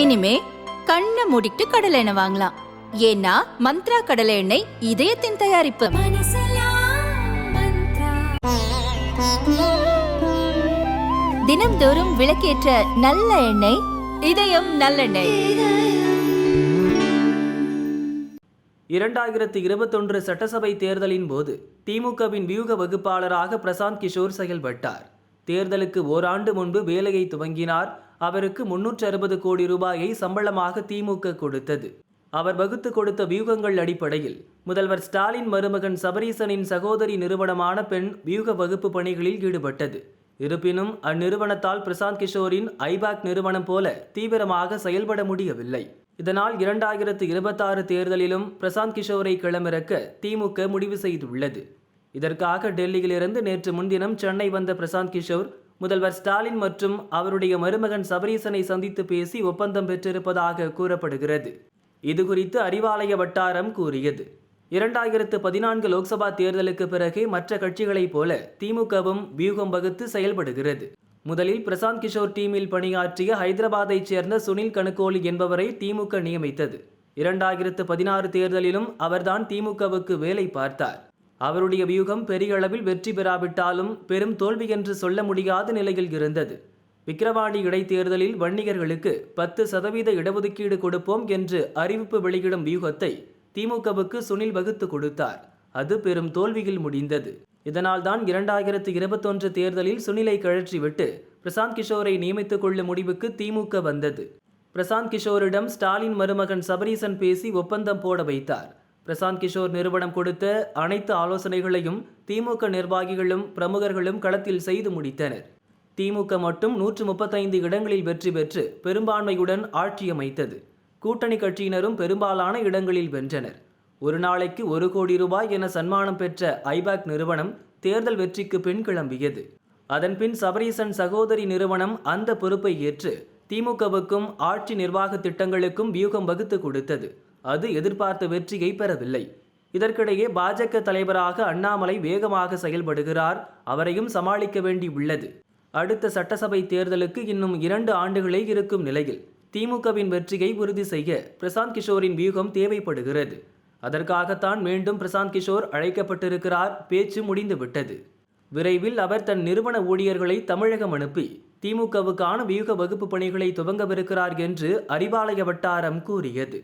இனிமே கண்ணை மூடிட்டு கடலை எண்ணெய் வாங்கலாம். ஏன்னா மந்த்ரா கடலை எண்ணெய் இதயத்தின் தயாரிப்பு. தினம்தோறும் விளக்கேற்ற நல்ல எண்ணெய் இதயம் நல்லெண்ணெய். இரண்டாயிரத்தி இருபத்தொன்று சட்டசபை தேர்தலின் போது திமுகவின் வியூக வகுப்பாளராக பிரசாந்த் கிஷோர் செயல்பட்டார். தேர்தலுக்கு ஓராண்டு முன்பு வேலையை துவங்கினார். அவருக்கு முன்னூற்று அறுபது கோடி ரூபாயை சம்பளமாக திமுக கொடுத்தது. அவர் வகுத்து கொடுத்த வியூகங்கள் அடிப்படையில் முதல்வர் ஸ்டாலின் மருமகன் சபரீசனின் சகோதரி நிறுவனமான பெண் வியூக வகுப்பு பணிகளில் ஈடுபட்டது. இருப்பினும் அந்நிறுவனத்தால் பிரசாந்த் கிஷோரின் ஐபாக் நிறுவனம் போல தீவிரமாக செயல்பட முடியவில்லை. இதனால் இரண்டாயிரத்து இருபத்தாறு தேர்தலிலும் பிரசாந்த் கிஷோரை களமிறக்க திமுக முடிவு செய்துள்ளது. இதற்காக டெல்லியிலிருந்து நேற்று முன்தினம் சென்னை வந்த பிரசாந்த் கிஷோர் முதல்வர் ஸ்டாலின் மற்றும் அவருடைய மருமகன் சபரீசனை சந்தித்து பேசி ஒப்பந்தம் பெற்றிருப்பதாக கூறப்படுகிறது. இதுகுறித்து அறிவாலய வட்டாரம் கூறியது. இரண்டாயிரத்து பதினான்கு லோக்சபா தேர்தலுக்கு பிறகு மற்ற கட்சிகளைப் போல திமுகவும் வியூகம் வகுத்து செயல்படுகிறது. முதலில் பிரசாந்த் கிஷோர் டீமில் பணியாற்றிய ஹைதராபாத்தைச் சேர்ந்த சுனில் கணுக்கோலி என்பவரை திமுக நியமித்தது. இரண்டாயிரத்து பதினாறு தேர்தலிலும் அவர்தான் திமுகவுக்கு வேலை பார்த்தார். அவருடைய வியூகம் பெரிய அளவில் வெற்றி பெறாவிட்டாலும் பெரும் தோல்வி என்று சொல்ல முடியாத நிலையில் இருந்தது. விக்கிரவாணி இடைத்தேர்தலில் வன்னியர்களுக்கு பத்து சதவீத இடஒதுக்கீடு கொடுப்போம் என்று அறிவிப்பு வெளியிடும் வியூகத்தை திமுகவுக்கு சுனில் வகுத்து கொடுத்தார். அது பெரும் தோல்வியில் முடிந்தது. இதனால்தான் இரண்டாயிரத்து இருபத்தொன்று தேர்தலில் சுனிலை கழற்றிவிட்டு பிரசாந்த் கிஷோரை நியமித்துக் கொள்ளும் முடிவுக்கு திமுக வந்தது. பிரசாந்த் கிஷோரிடம் ஸ்டாலின் மருமகன் சபரீசன் பேசி ஒப்பந்தம் போட வைத்தார். பிரசாந்த் கிஷோர் நிறுவனம் கொடுத்த அனைத்து ஆலோசனைகளையும் திமுக நிர்வாகிகளும் பிரமுகர்களும் களத்தில் செய்து முடித்தனர். திமுக மட்டும் நூற்று முப்பத்தைந்து இடங்களில் வெற்றி பெற்று பெரும்பான்மையுடன் ஆட்சியமைத்தது. கூட்டணி கட்சியினரும் பெரும்பாலான இடங்களில் வென்றனர். ஒரு நாளைக்கு ஒரு கோடி ரூபாய் என சன்மானம் பெற்ற ஐபாக் நிறுவனம் தேர்தல் வெற்றிக்கு பின் கிளம்பியது. அதன்பின் சபரீசன் சகோதரி நிறுவனம் அந்த பொறுப்பை ஏற்று திமுகவுக்கும் ஆட்சி நிர்வாக திட்டங்களுக்கும் வியூகம் வகுத்து கொடுத்தது. அது எதிர்பார்த்த வெற்றியை பெறவில்லை. இதற்கிடையே பாஜக தலைவராக அண்ணாமலை வேகமாக செயல்படுகிறார் அவரையும் சமாளிக்க வேண்டி உள்ளது. அடுத்த சட்டசபை தேர்தலுக்கு இன்னும் இரண்டு ஆண்டுகளே இருக்கும் நிலையில் திமுகவின் வெற்றியை உறுதி செய்ய பிரசாந்த் கிஷோரின் வியூகம் தேவைப்படுகிறது. அதற்காகத்தான் மீண்டும் பிரசாந்த் கிஷோர் அழைக்கப்பட்டிருக்கிறார் பேச்சு முடிந்துவிட்டது. விரைவில் அவர் தன் நிறுவன ஊழியர்களை தமிழகம் அனுப்பி திமுகவுக்கான வியூக வகுப்பு பணிகளை துவங்கவிருக்கிறார் என்று அறிவாலய வட்டாரம் கூறியது.